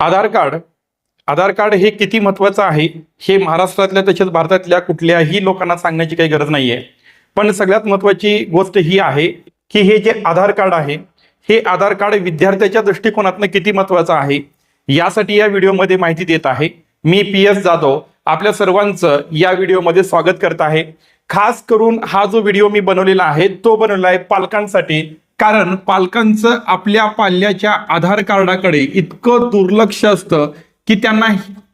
आधार card. आधार card हे किती महत्वाचं आहे हे महाराष्ट्रातल्या तसेच भारतातल्या कुठल्याही लोकांना सांगण्याची काही गरज नाही आहे पण सगळ्यात महत्वाची गोष्ट ही आहे की हे जे आधार कार्ड आहे हे आधार कार्ड विद्यार्थ्याच्या दृष्टिकोनातनं किती महत्वाचं आहे यासाठी या व्हिडिओमध्ये माहिती देत आहे मी पी एस जाधव. आपल्या सर्वांचं या व्हिडिओमध्ये स्वागत करत आहे. खास करून हा जो व्हिडिओ मी बनवलेला आहे तो बनवला आहे पालकांसाठी कारण पालकांचं आपल्या पाल्याच्या आधार कार्डाकडे इतकं दुर्लक्ष असतं की त्यांना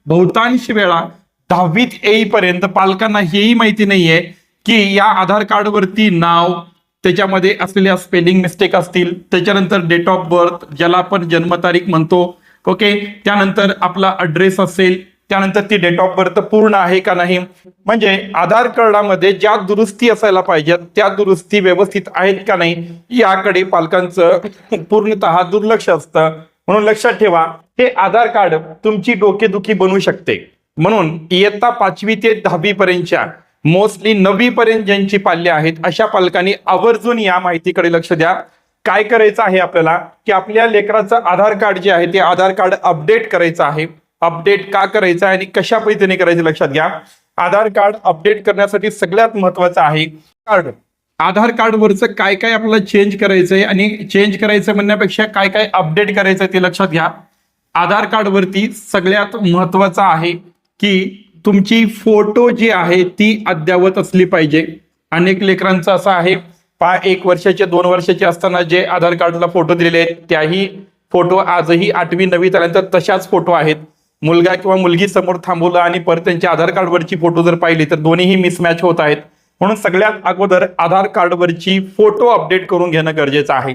बहुतांश वेळा दहावीत येईपर्यंत पालकांना हेही माहिती नाहीये की या आधार कार्डवरती नाव त्याच्यामध्ये असलेल्या स्पेलिंग मिस्टेक असतील त्याच्यानंतर डेट ऑफ बर्थ ज्याला आपण जन्मतारीख म्हणतो ओके त्यानंतर आपला अड्रेस असेल त्यानंतर ती डेट ऑफ बर्थ पूर्ण आहे का नाही? म्हणजे आधार कार्डामध्ये ज्या दुरुस्ती असायला पाहिजेत त्या दुरुस्ती व्यवस्थित आहेत का नाही याकडे पालकांचं पूर्णतः दुर्लक्ष असतं. म्हणून लक्षात ठेवा हे आधार कार्ड तुमची डोकेदुखी बनवू शकते. म्हणून इयत्ता पाचवी ते दहावी पर्यंतच्या मोस्टली नववी पर्यंत ज्यांची पाल्य आहेत अशा पालकांनी आवर्जून या माहितीकडे लक्ष द्या. काय करायचं आहे आपल्याला? की आपल्या लेकराचं आधार कार्ड जे आहे ते आधार कार्ड अपडेट करायचं आहे. अपडेट का करायचं आहे आणि कशा पद्धतीने करायचं लक्षात घ्या. आधार कार्ड अपडेट करण्यासाठी सगळ्यात महत्वाचं आहे कार्ड. आधार कार्डवरचं काय काय आपल्याला चेंज करायचंय आणि चेंज करायचं म्हणण्यापेक्षा काय काय अपडेट करायचं ते लक्षात घ्या. आधार कार्डवरती सगळ्यात महत्वाचं आहे की तुमची फोटो जी आहे ती अद्यावत असली पाहिजे. अनेक लेकरांचं असं आहे पा एक वर्षाचे दोन वर्षाचे असताना जे आधार कार्डला फोटो दिलेले आहेत त्याही फोटो आजही आठवी नववी आल्यानंतर तशाच फोटो आहेत. मुलगा किंवा मुलगी समोर थांबवलं आणि परत त्यांच्या आधार कार्डवरची फोटो जर पाहिली तर दोन्हीही मिसमॅच होत आहेत. म्हणून सगळ्यात अगोदर आधार कार्डवरची फोटो अपडेट करून घेणं गरजेचं आहे.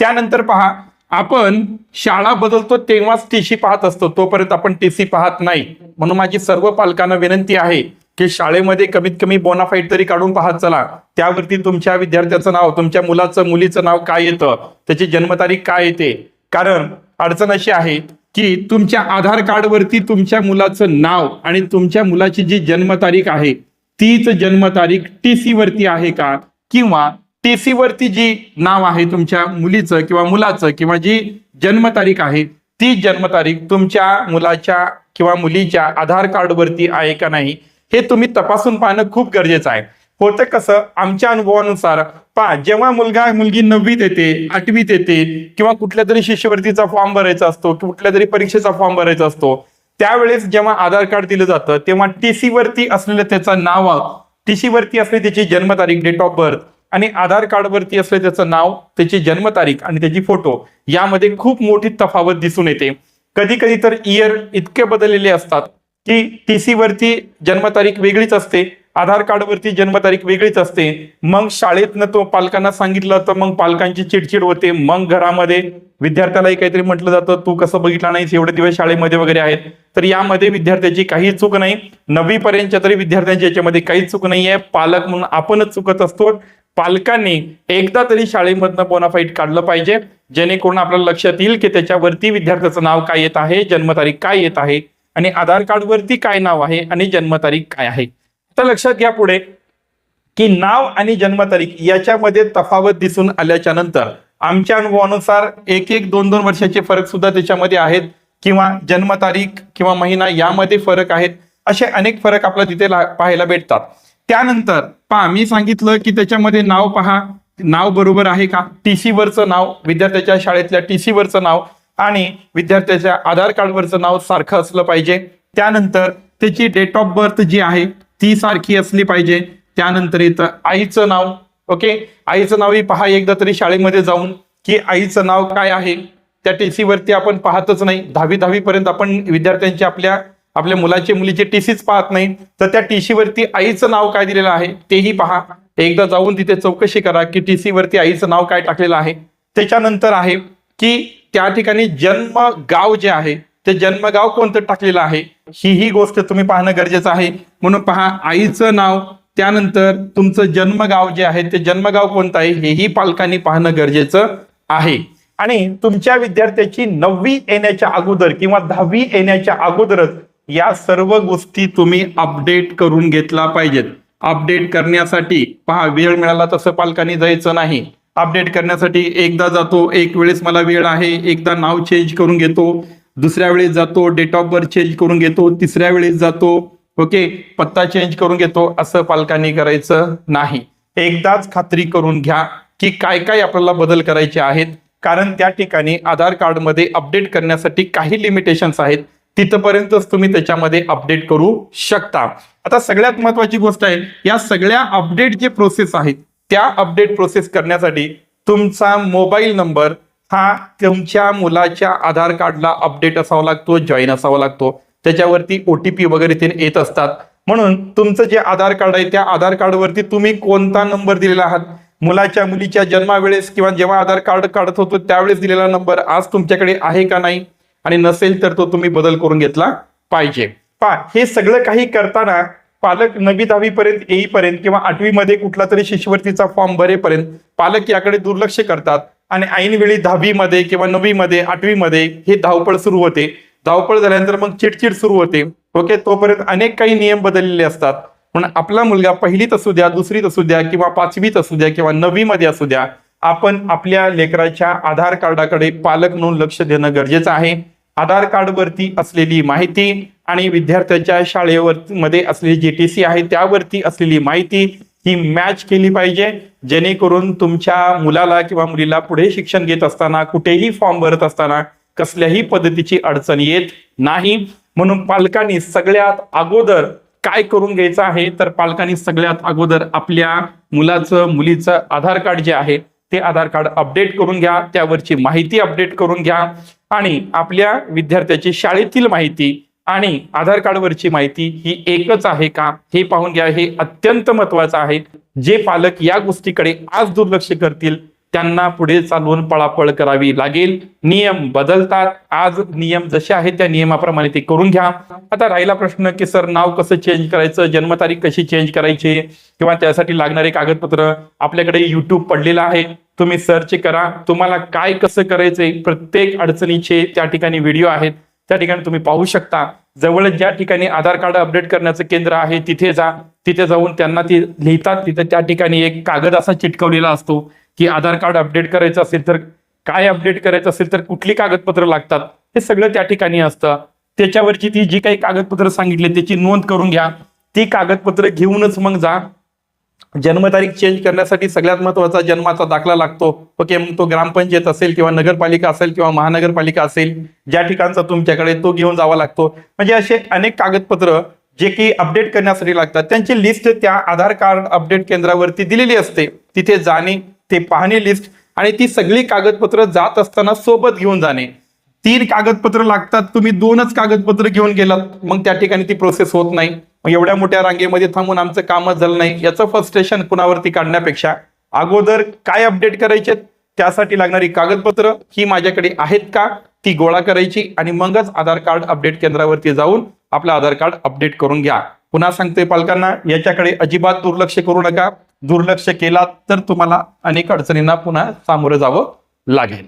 त्यानंतर पहा आपण शाळा बदलतो तेव्हाच टीसी पाहत असतो तोपर्यंत आपण टीसी पाहत नाही. म्हणून माझी सर्व पालकांना विनंती आहे की शाळेमध्ये कमीत कमी बोनाफाईट तरी काढून पाहत चला. त्यावरती तुमच्या विद्यार्थ्याचं नाव तुमच्या मुलाचं मुलीचं नाव काय येतं त्याची जन्मतारीख काय येते? कारण अडचण अशी आहे की तुमच्या आधार कार्डवरती तुमच्या मुलाचं नाव आणि तुमच्या मुलाची जी जन्मतारीख आहे तीच जन्मतारीख टी सी वरती आहे का? किंवा टी सी वरती जी नाव आहे तुमच्या मुलीचं किंवा मुलाचं किंवा जी जन्मतारीख आहे ती जन्मतारीख तुमच्या मुलाच्या किंवा मुलीच्या आधार कार्डवरती आहे का नाही हे तुम्ही तपासून पाहणं खूप गरजेचं आहे. होतं कसं? आमच्या अनुभवानुसार पहा जेव्हा मुलगा मुलगी नववीत येते आठवीत येते किंवा कुठल्या तरी शिष्यवृत्तीचा फॉर्म भरायचा असतो किंवा कुठल्या तरी परीक्षेचा फॉर्म भरायचा असतो त्यावेळेस जेव्हा आधार कार्ड दिलं जातं तेव्हा टीसी वरती असलेलं त्याचं नाव टीसी वरती असले त्याची जन्मतारीख डेट ऑफ बर्थ आणि आधार कार्डवरती असले त्याचं नाव त्याची जन्मतारीख आणि त्याची फोटो यामध्ये खूप मोठी तफावत दिसून येते. कधी कधी तर इयर इतके बदललेले असतात की टीसी वरती जन्मतारीख वेगळीच असते आधार कार्डवरती जन्मतारीख वेगळीच असते. मग शाळेतनं तो पालकांना सांगितलं तर मग पालकांची चिडचिड होते. मग घरामध्ये विद्यार्थ्यालाही काहीतरी म्हटलं जातं. तू कसं बघितला नाहीस? एवढे दिवस शाळेमध्ये वगैरे आहेत. तर यामध्ये विद्यार्थ्याची काही चूक नाही. नववीपर्यंतच्या तरी विद्यार्थ्यांच्या याच्यामध्ये काही चूक नाही आहे. पालक म्हणून आपणच चुकत असतो. पालकांनी एकदा तरी शाळेमधनं बोनाफाईट काढलं पाहिजे. जेणेकरून आपल्याला लक्षात येईल की त्याच्यावरती विद्यार्थ्याचं नाव काय येत आहे? जन्मतारीख काय येत आहे? आणि आधार कार्डवरती काय नाव आहे? आणि जन्मतारीख काय आहे? आता लक्षात घ्या पुढे की नाव आणि जन्मतारीख याच्यामध्ये तफावत दिसून आल्याच्यानंतर आमच्या अनुभवानुसार एक एक दोन दोन वर्षाचे फरक सुद्धा त्याच्यामध्ये आहेत किंवा जन्मतारीख किंवा महिना यामध्ये फरक आहेत असे अनेक फरक आपल्याला तिथे ला- पाहायला भेटतात. त्यानंतर पहा मी सांगितलं की त्याच्यामध्ये नाव पहा नाव बरोबर आहे का? टीसी वरचं नाव विद्यार्थ्याच्या शाळेतल्या टीसी वरचं नाव आणि विद्यार्थ्याच्या आधार कार्डवरचं नाव सारखं असलं पाहिजे. त्यानंतर त्याची डेट ऑफ बर्थ जी आहे ती सारखी असली पाहिजे. त्यानंतर येतं आईचं नाव ओके? आईचं नावही पहा एकदा तरी शाळेमध्ये जाऊन की आईचं नाव काय आहे? त्या टीसीवरती आपण पाहतच नाही. दहावी दहावी पर्यंत आपण विद्यार्थ्यांची आपल्या आपल्या मुलाचे मुलीचे टीसीच पाहत नाही. तर त्या टीसीवरती आईचं नाव काय दिलेलं आहे तेही पहा. एकदा जाऊन तिथे चौकशी करा की टीसीवरती आईचं नाव काय टाकलेलं आहे. त्याच्यानंतर आहे की त्या ठिकाणी जन्म गाव जे आहे ते जन्मगाव कोणतं टाकलेलं आहे? ही ही गोष्ट तुम्ही पाहणं गरजेचं आहे. म्हणून पहा आईचं नाव त्यानंतर तुमचं जन्मगाव जे आहे ते जन्मगाव कोणतं आहे हेही पालकांनी पाहणं गरजेचं आहे. आणि तुमच्या विद्यार्थ्याची नववी येण्याच्या अगोदर किंवा दहावी येण्याच्या अगोदरच या सर्व गोष्टी तुम्ही अपडेट करून घेतला पाहिजेत. अपडेट करण्यासाठी पहा वेळ मिळाला तसं पालकांनी जायचं नाही. अपडेट करण्यासाठी एकदा जातो एक वेळेस मला वेळ आहे एकदा नाव चेंज करून घेतो. दुसऱ्या वेळेस जातो डेट ऑफ बर्थ चेंज करून घेतो तिसऱ्या वेळेस जातो ओके पत्ता चेंज करून घेतो असं पालकांनी करायचं नाही. एकदाच खात्री करून घ्या की काय काय आपल्याला बदल करायचे आहेत. कारण त्या ठिकाणी आधार कार्डमध्ये अपडेट करण्यासाठी काही लिमिटेशन्स आहेत. तिथपर्यंतच तुम्ही त्याच्यामध्ये अपडेट करू शकता. आता सगळ्यात महत्वाची गोष्ट आहे या सगळ्या अपडेट जे प्रोसेस आहेत त्या अपडेट प्रोसेस करण्यासाठी तुमचा मोबाईल नंबर हा तुमच्या मुलाच्या आधार कार्डला अपडेट असावा लागतो जॉईन असावा लागतो. त्याच्यावरती ओ टी पी वगैरे ते येत असतात. म्हणून तुमचं जे आधार कार्ड आहे त्या आधार कार्डवरती तुम्ही कोणता नंबर दिलेला आहात? मुलाच्या मुलीच्या जन्मावेळेस किंवा जेव्हा आधार कार्ड काढत होतो त्यावेळेस दिलेला नंबर आज तुमच्याकडे आहे का नाही? आणि नसेल तर तो तुम्ही बदल करून घेतला पाहिजे. पा हे सगळं काही करताना पालक नववी दहावीपर्यंत येईपर्यंत किंवा आठवीमध्ये कुठला तरी शिष्यवृत्तीचा फॉर्म भरेपर्यंत पालक याकडे दुर्लक्ष करतात. आणि ऐनवेळी दहावीमध्ये किंवा नववीमध्ये आठवीमध्ये हे धावपळ सुरू होते. धावपळ झाल्यानंतर मग चिडचिड सुरू होते. ओके तोपर्यंत अनेक काही नियम बदललेले असतात. म्हणून आपला मुलगा पहिलीत असू द्या दुसरीत असू द्या किंवा पाचवीत असू द्या किंवा नववीमध्ये असू द्या आपण आपल्या लेकराच्या आधार कार्डाकडे पालक म्हणून लक्ष देणं गरजेचं आहे. आधार कार्डवरती असलेली माहिती आणि विद्यार्थ्याच्या शाळेवर मध्ये असलेली जी टी सी आहे त्यावरती असलेली माहिती ही मॅच केली पाहिजे. जेणेकरून तुमच्या मुलाला किंवा मुलीला पुढे शिक्षण घेत असताना कुठेही फॉर्म भरत असताना कसल्याही पद्धतीची अडचण येत नाही. म्हणून पालकांनी सगळ्यात अगोदर काय करून घ्यायचं आहे? तर पालकांनी सगळ्यात अगोदर आपल्या मुलाचं मुलीचं आधार कार्ड जे आहे ते आधार कार्ड अपडेट करून घ्या. त्यावरची माहिती अपडेट करून घ्या. आणि आपल्या विद्यार्थ्याची शाळेतील माहिती आणि आधार कार्डवरची माहिती ही एकच आहे का? हे पाहून घ्या. हे अत्यंत महत्वाचं आहे. जे पालक या गोष्टीकडे आज दुर्लक्ष करतील त्यांना पुढे चालवून पळापळ करावी लागेल. नियम बदलतात. आज नियम जसे आहेत त्या नियमाप्रमाणे ते करून घ्या. आता राहिला प्रश्न की सर नाव कसं चेंज करायचं? जन्मतारीख कशी चेंज करायची? किंवा त्यासाठी लागणारे कागदपत्र आपल्याकडे युट्यूब पडलेलं आहे. तुम्ही सर्च करा. तुम्हाला काय कसं करायचंय? प्रत्येक अडचणीचे त्या ठिकाणी व्हिडिओ आहेत. त्या ठिकाणी तुम्ही पाहू शकता. जवळ ज्या ठिकाणी आधार कार्ड अपडेट करण्याचं केंद्र आहे तिथे जा. तिथे जाऊन त्यांना ती लिहितात. तिथे त्या ठिकाणी एक कागद असा चिटकवलेला असतो की आधार कार्ड अपडेट करायचं असेल तर काय अपडेट करायचं असेल तर कुठली कागदपत्र लागतात? हे सगळं त्या ठिकाणी असतं. त्याच्यावरची ती जी काही कागदपत्र सांगितली त्याची नोंद करून घ्या. ती कागदपत्र घेऊनच मग जा. जन्मतारीख चेंज करण्यासाठी सगळ्यात महत्त्वाचा जन्माचा दाखला लागतो. ओके मग तो ग्रामपंचायत असेल किंवा नगरपालिका असेल किंवा महानगरपालिका असेल ज्या ठिकाणचा तुमच्याकडे तो घेऊन जावा लागतो. म्हणजे असे अनेक कागदपत्र जे की अपडेट करण्यासाठी लागतात. त्यांची लिस्ट त्या आधार कार्ड अपडेट केंद्रावरती दिलेली असते. तिथे जाणे ते पाहणे लिस्ट आणि ती सगळी कागदपत्र जात असताना सोबत घेऊन जाणे. तीन कागदपत्र लागतात. तुम्ही दोनच कागदपत्र घेऊन गेलात. मग त्या ठिकाणी ती प्रोसेस होत नाही. मग एवढ्या मोठ्या रांगेमध्ये थांबून आमचं कामच झालं नाही. याचं फ्रस्ट्रेशन कुणावरती काढण्यापेक्षा अगोदर काय अपडेट करायचे? त्यासाठी लागणारी कागदपत्र ही माझ्याकडे आहेत का? ती गोळा करायची आणि मगच आधार कार्ड अपडेट केंद्रावरती जाऊन आपलं आधार कार्ड अपडेट करून घ्या. पुन्हा सांगतोय पालकांना याच्याकडे अजिबात दुर्लक्ष करू नका. दुर्लक्ष केला तर तुम्हाला अनेक अडचणींना पुन्हा सामोरं जावं लागेल.